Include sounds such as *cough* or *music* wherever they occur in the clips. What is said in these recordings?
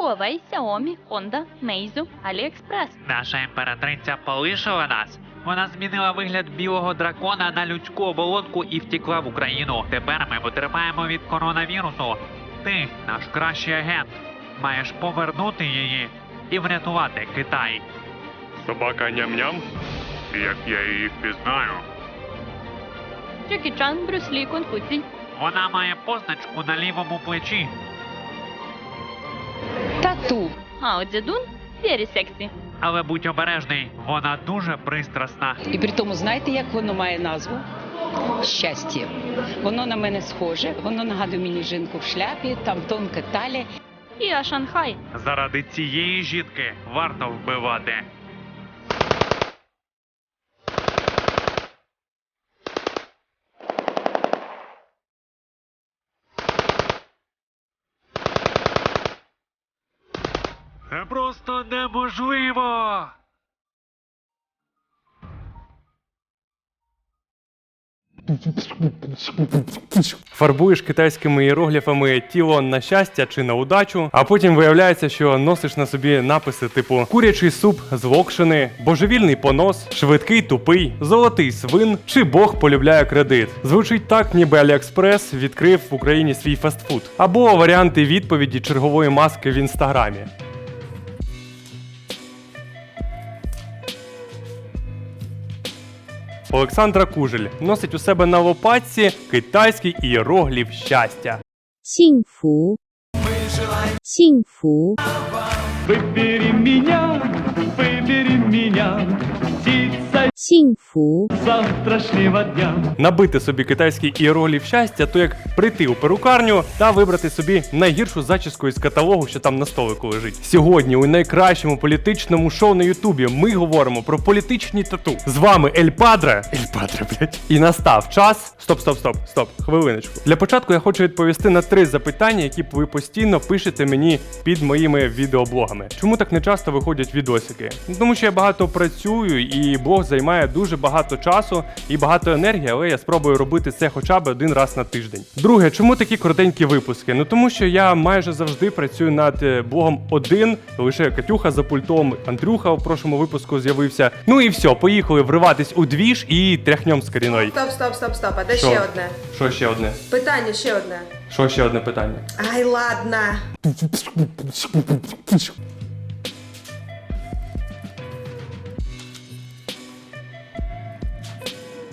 Huawei, Xiaomi, Honda, Meizu, AliExpress. Наша імператриця полишила нас. Вона змінила вигляд білого дракона на людську оболонку і втекла в Україну. Тепер ми потерпаємо від коронавірусу. Ти, наш кращий агент, маєш повернути її і врятувати Китай. Собака ням-ням? Як я її впізнаю? Джекі Чан, Брюс Лі, Конфуцій. Вона має позначку на лівому плечі. Тату. от Цзедун, вірі сексі. Але будь обережний, вона дуже пристрасна. І при тому, знаєте, як воно має назву? Щастя. Воно на мене схоже, воно нагадує мені жінку в шляпі, там тонка талія. Іа Шанхай. Заради цієї жінки варто вбивати. Це просто неможливо. Фарбуєш китайськими іерогліфами тіло на щастя чи на удачу, а потім виявляється, що носиш на собі написи типу курячий суп з локшини, божевільний понос, швидкий тупий, золотий свин чи Бог полюбляє кредит. Звучить так, ніби Аліекспрес відкрив в Україні свій фастфуд. Або варіанти відповіді чергової маски в інстаграмі. Олександра Кужель носить у себе на лопатці китайський іероглів щастя. Сіньфу. Сіньфу. Вибери мене, вибери мене выбери меня, птица 幸福， завтрашнего дня. Набити собі китайський іерогліф щастя, то як прийти у перукарню та вибрати собі найгіршу зачіску із каталогу, що там на столику лежить. Сьогодні у найкращому політичному шоу на Ютубі ми говоримо про політичні тату. З вами Ель Падре. Ель Падре, блядь. І настав час. Стоп, стоп, стоп, стоп. Хвилиночку. Для початку я хочу відповісти на три запитання, які ви постійно пишете мені під моїми відеоблогами. Чому так не часто виходять відосики? Ну, Тому що я багато працюю і блог займає дуже багато часу і багато енергії, але я спробую робити це хоча б один раз на тиждень. Друге, чому такі коротенькі випуски? Ну тому що я майже завжди працюю над е, блогом один, лише Катюха за пультом, Андрюха в прошлому випуску з'явився. Ну і все, поїхали вриватись у двіж і тряхнем з коріною. Стоп, стоп, стоп, стоп. А де Що? ще одне? Що ще одне? Питання ще одне. Що ще одне питання? Ай, ладно.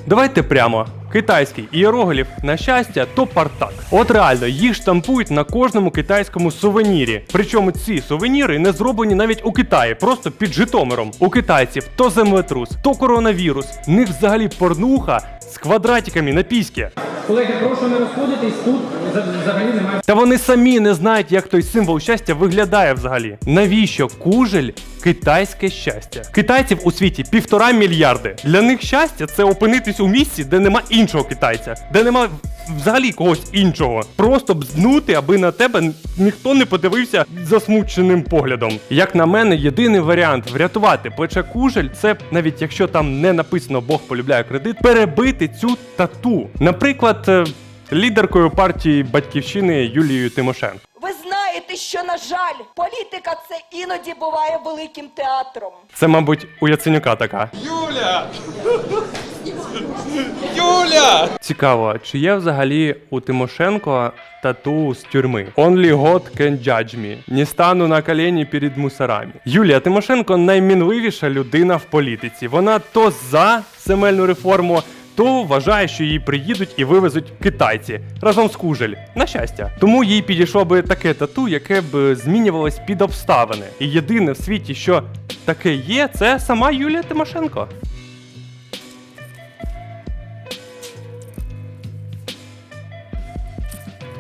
Давайте прямо. Китайський іерогліф на щастя то партак. От реально, їх штампують на кожному китайському сувенірі. Причому ці сувеніри не зроблені навіть у Китаї, просто під Житомиром. У китайців то землетрус, то коронавірус. В них взагалі порнуха з квадратиками на піськи. Колеги, прошу не розходитись, тут за- взагалі немає. Та вони самі не знають, як той символ щастя виглядає взагалі. Навіщо кужель китайське щастя? Китайців у світі півтора мільярди. Для них щастя це опинитись у місці, де нема іншого китайця, де нема взагалі когось іншого. Просто бзнути, аби на тебе ніхто не подивився засмученим поглядом. Як на мене, єдиний варіант врятувати плече кужель це навіть якщо там не написано Бог полюбляє кредит, перебити цю тату. Наприклад. е, Лідеркою партії батьківщини Юлією Тимошенко. На жаль, політика це іноді буває великим театром. Це, мабуть, у Яценюка така. Юля! Юля! Цікаво, чи є взагалі у Тимошенко тату з тюрми? Only God can judge me. Не стану на колені перед мусорами. Юлія Тимошенко наймінливіша людина в політиці. Вона то за земельну реформу. То вважає, що її приїдуть і вивезуть китайці разом з кужель. На щастя. Тому їй підійшло би таке тату, яке б змінювалось під обставини. І єдине в світі, що таке є, це сама Юлія Тимошенко.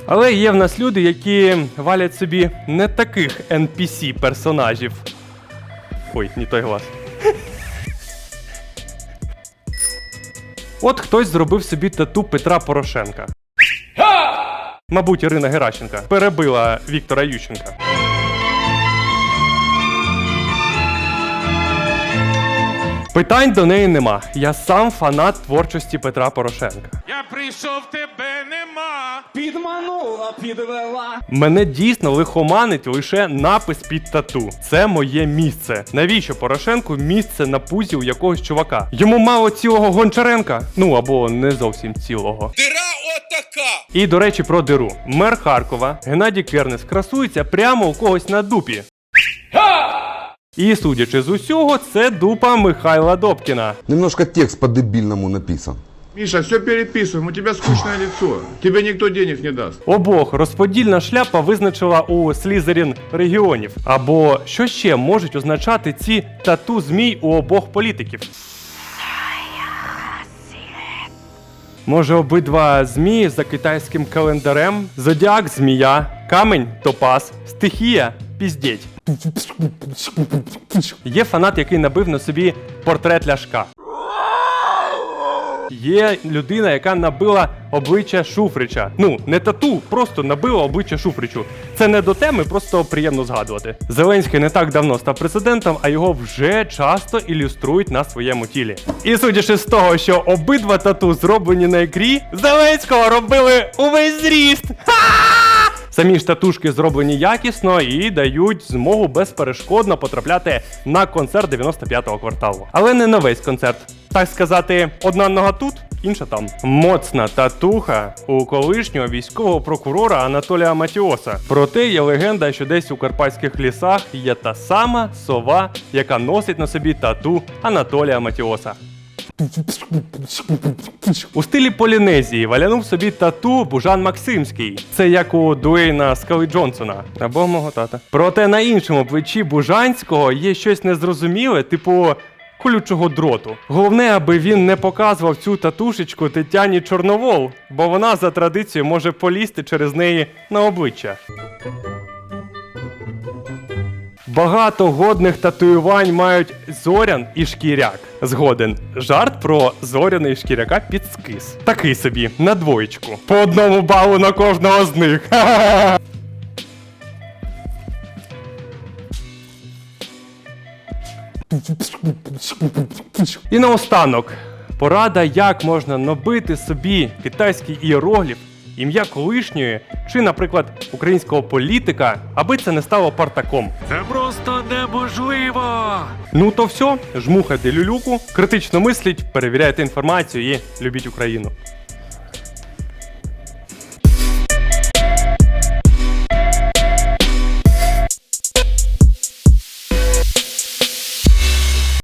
Але є в нас люди, які валять собі не таких NPC персонажів. Ой, не той глаз. От хтось зробив собі тату Петра Порошенка. Мабуть, Ірина Геращенка перебила Віктора Ющенка. Питань до неї нема. Я сам фанат творчості Петра Порошенка. Я прийшов, тебе. Підманула, підвела. Мене дійсно лихоманить лише напис під тату. Це моє місце. Навіщо Порошенку місце на пузі у якогось чувака? Йому мало цілого Гончаренка. Ну або не зовсім цілого. Дира отака. І до речі, про диру. Мер Харкова Геннадій Кернес красується прямо у когось на дупі. І судячи з усього, це дупа Михайла Добкіна. Немножко текст по-дебильному написан. Миша, все переписываем, у тебя скучное лицо. Тебе никто денег не даст. Обох розподільна шляпа визначила у Слізерін регіонів. Або що ще можуть означати ці тату змій у обох політиків? Може, обидва змії за китайським календарем? Зодіак змія, камень топаз, стихія піздєть. Є фанат, який набив на собі портрет ляшка. Є людина, яка набила обличчя Шуфрича. Ну, не тату, просто набила обличчя Шуфричу. Це не до теми, просто приємно згадувати. Зеленський не так давно став президентом, а його вже часто ілюструють на своєму тілі. І судячи з того, що обидва тату зроблені на ікрі, Зеленського робили увесь зріст. Ха! Самі ж татушки зроблені якісно і дають змогу безперешкодно потрапляти на концерт 95-го кварталу. Але не на весь концерт. Так сказати, одна нога тут, інша там. Моцна татуха у колишнього військового прокурора Анатолія Матіоса. Проте є легенда, що десь у карпатських лісах є та сама сова, яка носить на собі тату Анатолія Матіоса. У стилі Полінезії валянув собі тату Бужан Максимський. Це як у Дуейна Скали Джонсона або мого тата. Проте на іншому плечі Бужанського є щось незрозуміле, типу. Колючого дроту. Головне, аби він не показував цю татушечку Тетяні Чорновол, бо вона за традицією може полізти через неї на обличчя. Багато годних татуювань мають зорян і шкіряк. Згоден. Жарт про зоряний шкіряка підскис. Такий собі, на двоєчку. По одному балу на кожного з них. *laughs* І наостанок. Порада, як можна набити собі китайський іерогліф, ім'я колишньої чи, наприклад, українського політика, аби це не стало партаком. Це просто неможливо. Ну то все, жмухайте люлюку, критично мисліть, перевіряйте інформацію і любіть Україну.